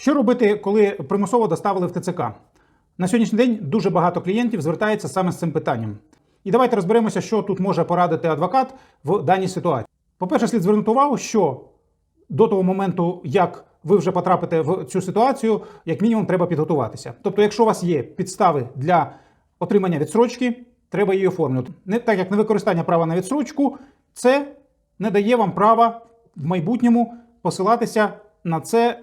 Що робити, коли примусово доставили в ТЦК? На сьогоднішній день дуже багато клієнтів звертається саме з цим питанням. І давайте розберемося, що тут може порадити адвокат в даній ситуації. По-перше, слід звернути увагу, що до того моменту, як ви вже потрапите в цю ситуацію, як мінімум треба підготуватися. Тобто, якщо у вас є підстави для отримання відсрочки, треба її оформлювати. Не так як невикористання права на відсрочку, це не дає вам права в майбутньому посилатися на це,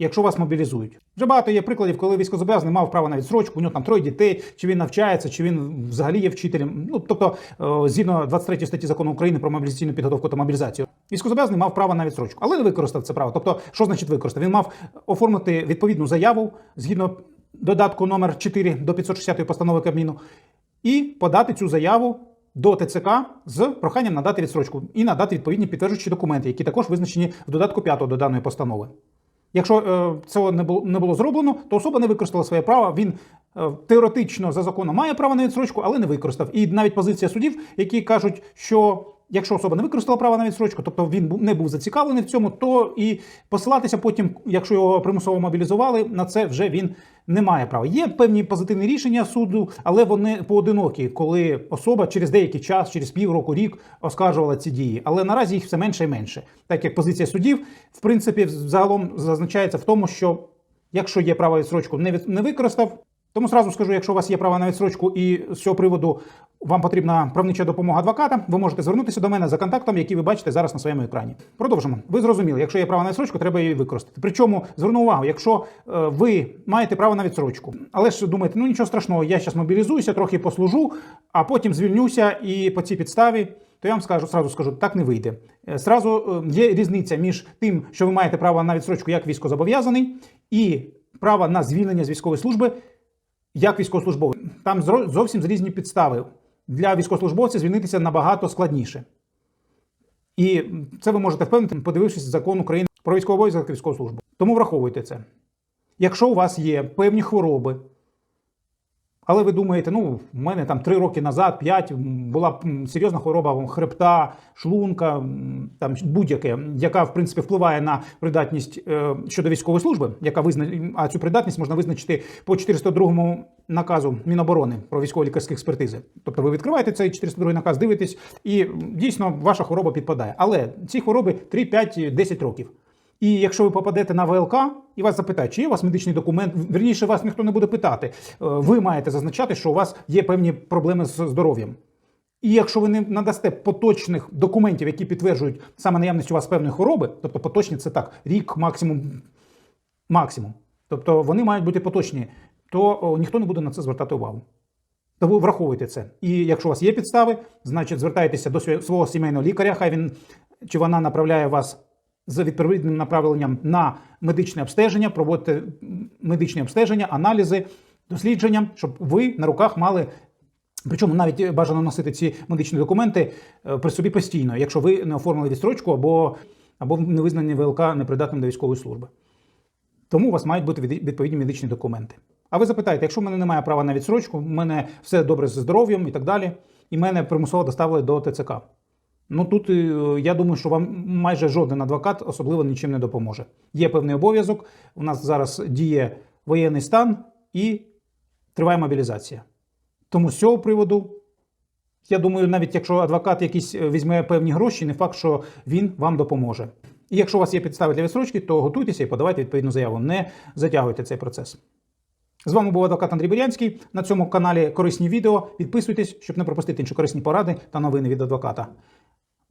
якщо вас мобілізують. Вже багато є прикладів, коли військовозобов'язаний мав право на відсрочку, у нього там троє дітей, чи він навчається, чи він взагалі є вчителем. Ну тобто, е, згідно 23 статті закону України про мобілізаційну підготовку та мобілізацію, військовозобов'язаний мав право на відсрочку, але не використав це право. Тобто, що значить використав? Він мав оформити відповідну заяву згідно додатку номер 4 до 560 постанови Кабміну і подати цю заяву до ТЦК з проханням надати відсрочку і надати відповідні підтверджуючі документи, які також визначені в додатку 5 до даної постанови. Якщо е, цього не було, не було зроблено, то особа не використала своє право. Він е, теоретично за законом має право на відсрочку, але не використав. І навіть позиція судів, які кажуть, що якщо особа не використала право на відсрочку, тобто він не був зацікавлений в цьому, то і посилатися потім, якщо його примусово мобілізували, на це вже він не має права. Є певні позитивні рішення суду, але вони поодинокі, коли особа через деякий час, через півроку, рік оскаржувала ці дії. Але наразі їх все менше і менше. Так як позиція судів, в принципі, загалом зазначається в тому, що якщо є право відсрочку, не, від- не використав. Тому зразу скажу, якщо у вас є право на відсрочку і з цього приводу вам потрібна правнича допомога адвоката, ви можете звернутися до мене за контактом, який ви бачите зараз на своєму екрані. Продовжимо. Ви зрозуміли, якщо є право на відсрочку, треба її використати. Причому зверну увагу, якщо е, ви маєте право на відсрочку, але ж думаєте, ну нічого страшного, я зараз мобілізуюся, трохи послужу, а потім звільнюся і по цій підставі. То я вам скажу, сразу скажу, так не вийде. Е, Сразу е, є різниця між тим, що ви маєте право на відсрочку як військовозобов'язаний, і право на звільнення з військової служби як військовослужбовець. Там зовсім різні підстави. Для військовослужбовця звільнитися набагато складніше. І це ви можете впевнити, подивившись закон України про військовий обов'язок та військову службу. Тому враховуйте це. Якщо у вас є певні хвороби, але ви думаєте, ну, в мене там 3 роки назад, 5, була серйозна хвороба хребта, шлунка, там будь-яке, яка в принципі впливає на придатність е, щодо військової служби, яка визна... а цю придатність можна визначити по 402 наказу Міноборони про військово-лікарські експертизи. Тобто ви відкриваєте цей 402 наказ, дивитесь, і дійсно ваша хвороба підпадає. Але ці хвороби 3, 5, 10 років. І якщо ви попадете на ВЛК і вас запитають, чи є у вас медичний документ, верніше вас ніхто не буде питати. Е, Ви маєте зазначати, що у вас є певні проблеми з здоров'ям. І якщо ви не надасте поточних документів, які підтверджують саме наявність у вас певної хвороби, тобто поточні це так, рік максимум, максимум, тобто вони мають бути поточні, то ніхто не буде на це звертати увагу. Тому враховуйте це. І якщо у вас є підстави, значить звертайтеся до свого сімейного лікаря, хай він чи вона направляє вас з відповідним направленням на медичне обстеження, проводите м, медичні обстеження, аналізи, дослідження, щоб ви на руках мали. Причому навіть бажано носити ці медичні документи е, при собі постійно, якщо ви не оформили відстрочку або, або не визнані ВЛК непридатним до військової служби. Тому у вас мають бути відповідні медичні документи. А ви запитаєте, якщо в мене немає права на відсрочку, в мене все добре зі здоров'ям і так далі, і мене примусово доставили до ТЦК. Ну тут е, я думаю, що вам майже жоден адвокат особливо нічим не допоможе. Є певний обов'язок. У нас зараз діє воєнний стан і триває мобілізація. Тому з цього приводу, я думаю, навіть якщо адвокат якийсь е, візьме певні гроші, не факт, що він вам допоможе. І якщо у вас є підстави для відсрочки, то готуйтеся і подавайте відповідну заяву. Не затягуйте цей процес. З вами був адвокат Андрій Бурянський. На цьому каналі корисні відео. Підписуйтесь, щоб не пропустити інші корисні поради та новини від адвоката.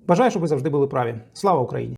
Бажаю, щоб ви завжди були праві. Слава Україні!